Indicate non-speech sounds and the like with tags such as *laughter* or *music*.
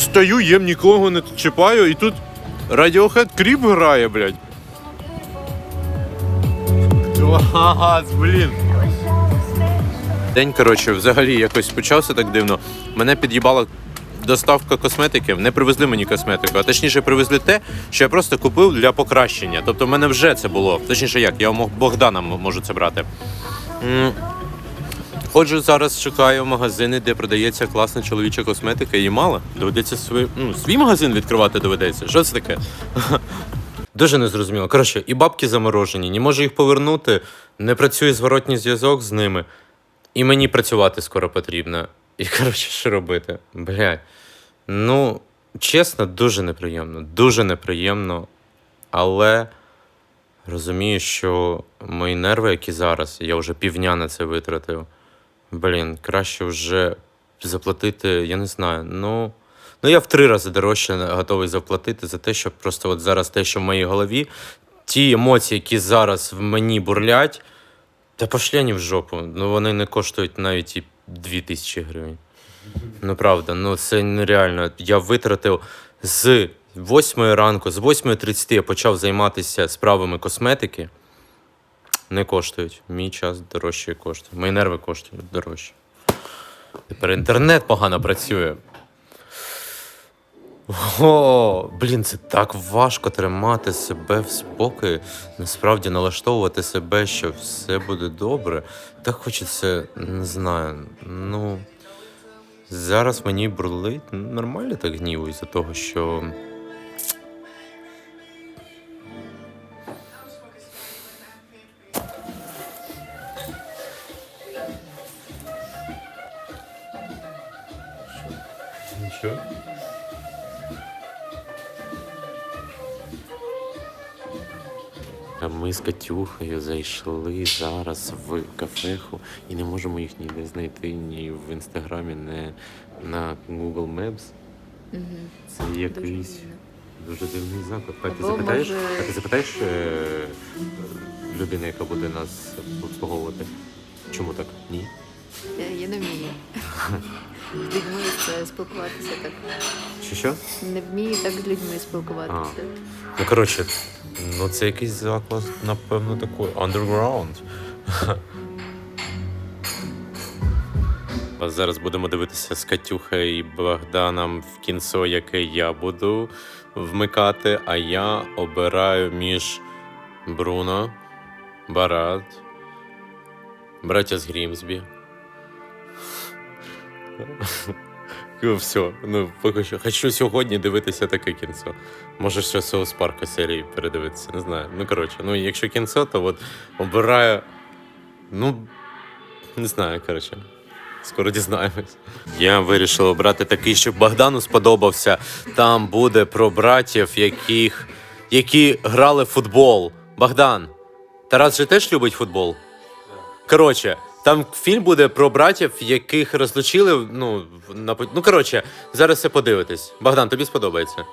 стою, їм нікого не чіпаю, і тут Radiohead Creep грає, блядь. Клас, блін. День, коротше, взагалі якось почався так дивно. Мене під'їбала доставка косметики. Не привезли мені косметику, а точніше привезли те, що я просто купив для покращення. Тобто, в мене вже це було. Точніше, як, я у Богдана можу це брати. Ходжу зараз, шукаю магазини, де продається класна чоловіча косметика, її мало. Доведеться свій, ну, свій магазин відкривати доведеться. Що це таке? *laughs* Дуже незрозуміло. Коротше, і бабки заморожені, не можу їх повернути, не працює зворотній зв'язок з ними. І мені працювати скоро потрібно. І коротше, що робити? Блядь. Ну, чесно, дуже неприємно. Дуже неприємно. Але розумію, що мої нерви, які зараз, я вже півдня на це витратив. Блін, краще вже заплатити, я не знаю. Ну, ну я в три рази дорожче готовий заплатити за те, щоб просто от зараз те, що в моїй голові, ті емоції, які зараз в мені бурлять, та пошлені в жопу. Ну вони не коштують навіть і дві тисячі гривень. Ну правда, ну це нереально. Я витратив з 8 ранку, з 8.30 я почав займатися справами косметики. Не коштують. Мій час дорожче коштує. Мої нерви коштують дорожче. Тепер інтернет погано працює. О, блін, це так важко тримати себе в спокої, насправді налаштовувати себе, що все буде добре. Так хочеться, не знаю. Ну зараз мені бурлить нормально так гніву із-за того, що. Нічого. А Ми з Катюхою зайшли зараз в кафеху і не можемо їх ніде знайти ні в інстаграмі, ні на Google Maps. Це якийсь дуже дивний заклад. А ти запитаєш, може- а ти запитаєш е, людини, яка буде нас обслуговувати? Чому так? Ні? Я, я не вмію. *laughs* З людьми це спілкуватися так. Чи що? Не вмію так з людьми спілкуватися. Ну, коротше, ну це якийсь заклад, напевно, такий underground. Зараз будемо дивитися з Катюхою і Богданом в кінцо, яке я буду вмикати, а я обираю між Бруно, Барат, браття з Грімсбі. Ну, все, ну поки що. Хочу сьогодні дивитися таке кінцо. Може, ще Соус Парка серії передивитися, не знаю. Ну, коротше, ну якщо кінцо, то от обираю. Ну, не знаю, коротше. Скоро дізнаємось. Я вирішив обрати такий, щоб Богдану сподобався. Там буде про братів, яких, які грали в футбол. Богдан, Тарас же теж любить футбол? Коротше, там фільм буде про братів, яких розлучили. Ну, на, ну коротше, зараз все подивитись. Богдан, тобі сподобається.